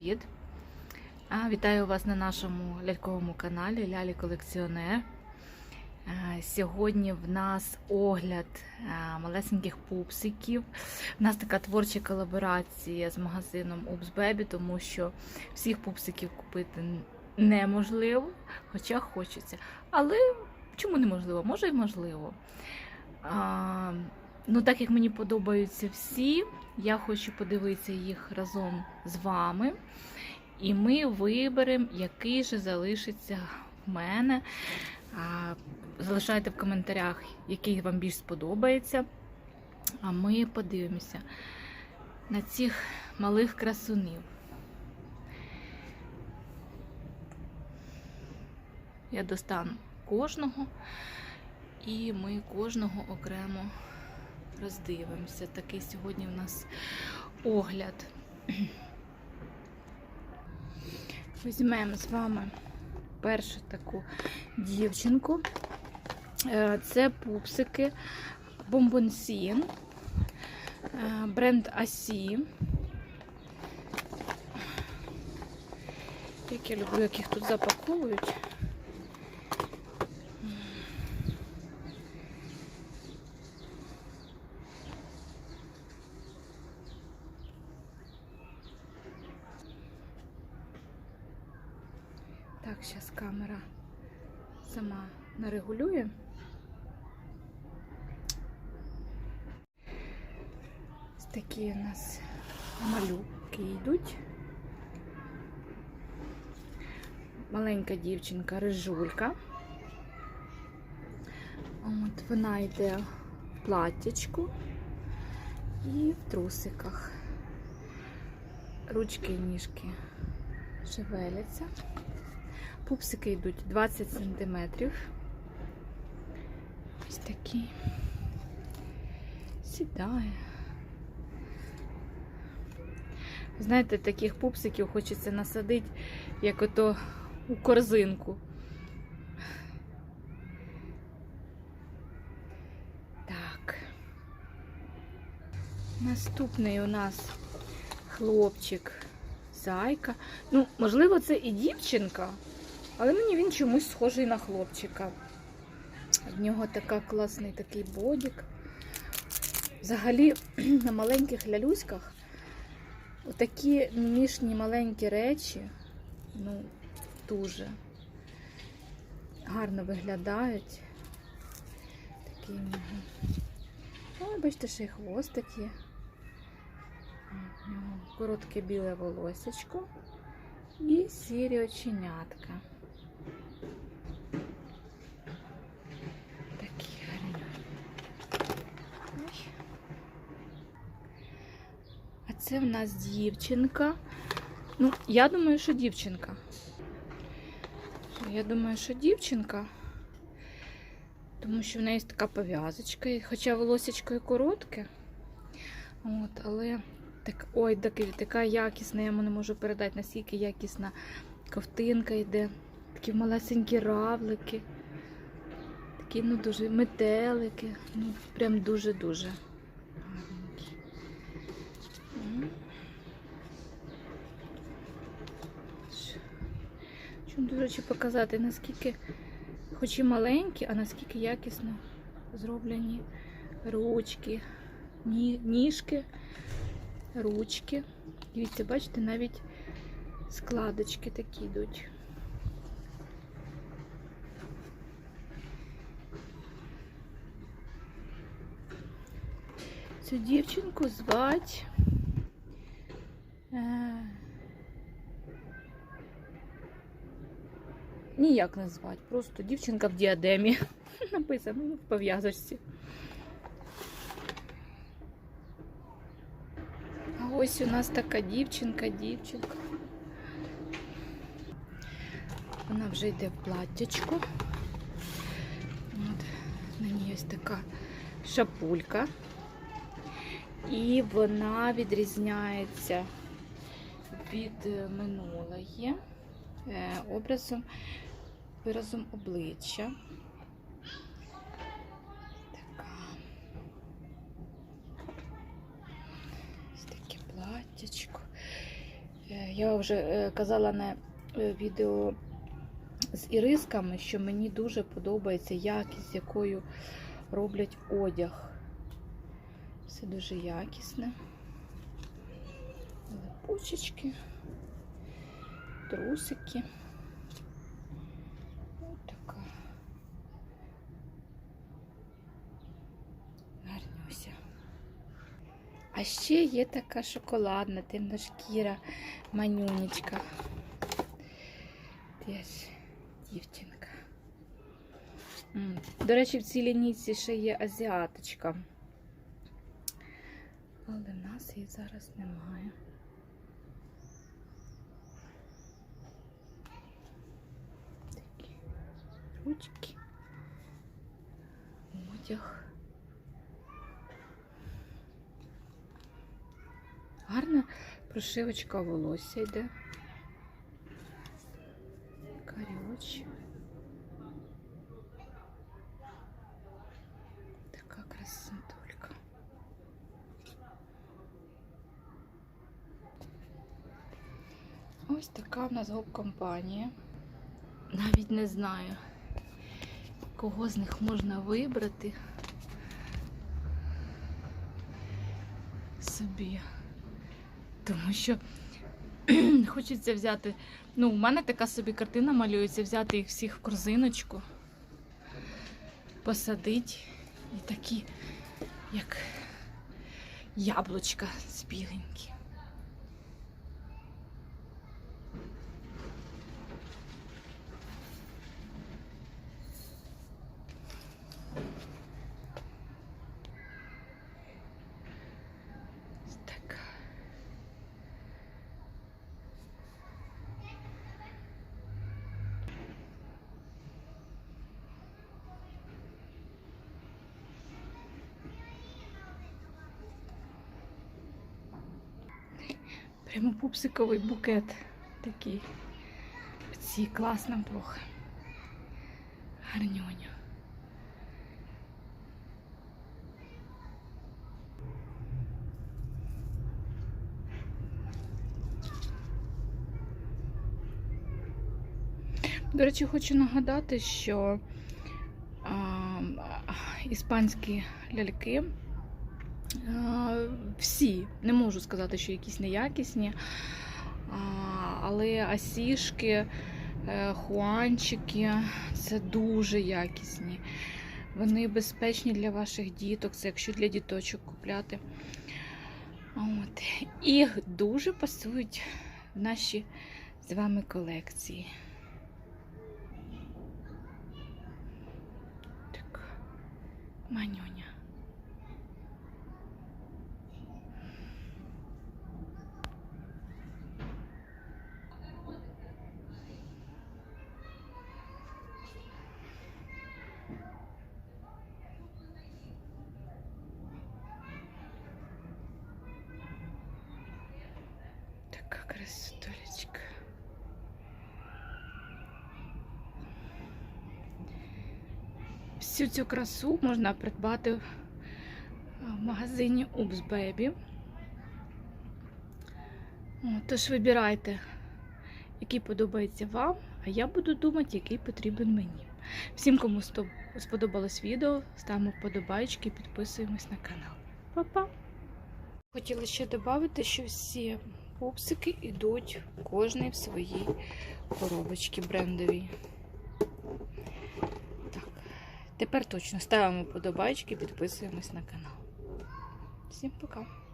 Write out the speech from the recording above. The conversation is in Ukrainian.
Привіт! Вітаю вас на нашому ляльковому каналі Лялі Колекціонер. Сьогодні в нас огляд малесеньких пупсиків. У нас така творча колаборація з магазином Baby, тому що всіх пупсиків купити неможливо, хоча хочеться. Але чому неможливо? Може і можливо. А, ну, так як мені подобаються всі, я хочу подивитися їх разом з вами. І ми виберемо, який же залишиться в мене. Залишайте в коментарях, який вам більш сподобається. А ми подивимося на цих малих красунів. Я достану кожного, і ми кожного окремо роздивимося. Такий сьогодні в нас огляд. Візьмемо з вами першу таку дівчинку. Е, Це пупсики Бомбонсін, е, бренд Асі. Як я люблю, як їх тут запаковують. Так, зараз камера сама нарегулює. Ось такі у нас малюки йдуть. Маленька дівчинка рижулька. От вона йде в платтячку і в трусиках. Ручки і ніжки шевеляться. Пупсики йдуть 20 сантиметрів. Ось такі. Сідає. Знаєте, таких пупсиків хочеться насадити, як ото у корзинку. Так. Наступний у нас хлопчик зайка. Ну, можливо, це і дівчинка, але мені він чомусь схожий на хлопчика. В нього така класний такий бодік. Взагалі, на маленьких лялюськах отакі ніжні маленькі речі, ну, дуже гарно виглядають. Такий в. Ой, бачите, ще й хвостик є. Коротке біле волосечко і сірі оченятка. Такі гарні. Ой. А це в нас дівчинка. Ну, я думаю, що дівчинка. Я думаю, що дівчинка. Тому що в неї така пов'язочка, хоча волосечко і коротке. От, але так, ой, так, така якісна, я вам не можу передати, наскільки якісна ковтинка йде. Такі малесенькі равлики. Такі, ну, дуже метелики. Ну, прям дуже-дуже Що, до речі, показати, наскільки, хоч і маленькі, а наскільки якісно зроблені ручки, ні- ніжки ручки. Дивіться, бачите, навіть складочки такі йдуть. Цю дівчинку звать. Ніяк не звать, просто дівчинка в діадемі. Написано ну, в пов'язочці. А ось у нас така дівчинка, дівчинка. Вона вже йде в платтячку. От, на ній ось така шапулька. І вона відрізняється від е, минулої е, образом, виразом обличчя. Така. Ось таке платтячко. Е, Я вже е, казала на е, відео з ірисками, що мені дуже подобається якість, якою роблять одяг. Все дуже якісне. Липучечки, трусики. Ось така. Гарнюся. А ще є така шоколадна, темношкіра манюнечка. Теж дівчинка. До речі, в цій лінійці ще є азіаточка. Але в нас її зараз немає. Такі ручки. Одяг. Гарна прошивочка волосся йде. Каріоч. Така красотулька. Ось така в нас гоп-компанія. Навіть не знаю, кого з них можна вибрати собі. Тому що хочеться взяти. Ну, у мене така собі картина малюється, взяти їх всіх в корзиночку, посадити і такі, як яблучка з біленькі. Ось така. Прямо пупсиковий букет такий. Ці класна трохи. Гарньоню. До речі, хочу нагадати, що а, іспанські ляльки всі, не можу сказати, що якісь неякісні, але асішки, е, хуанчики це дуже якісні. Вони безпечні для ваших діток, це якщо для діточок купляти. От. І дуже пасують в наші з вами колекції. Так, манюня. Така красотулечка. Всю цю красу можна придбати в в магазині Oops Baby. Тож вибирайте, який подобається вам, а я буду думати, який потрібен мені. Всім, кому сподобалось відео, ставимо вподобайки і підписуємось на канал. Па-па! Хотіла ще додати, що всі пупсики йдуть кожний в своїй коробочці брендовій. Так, тепер точно ставимо вподобайки і підписуємось на канал. Всім пока!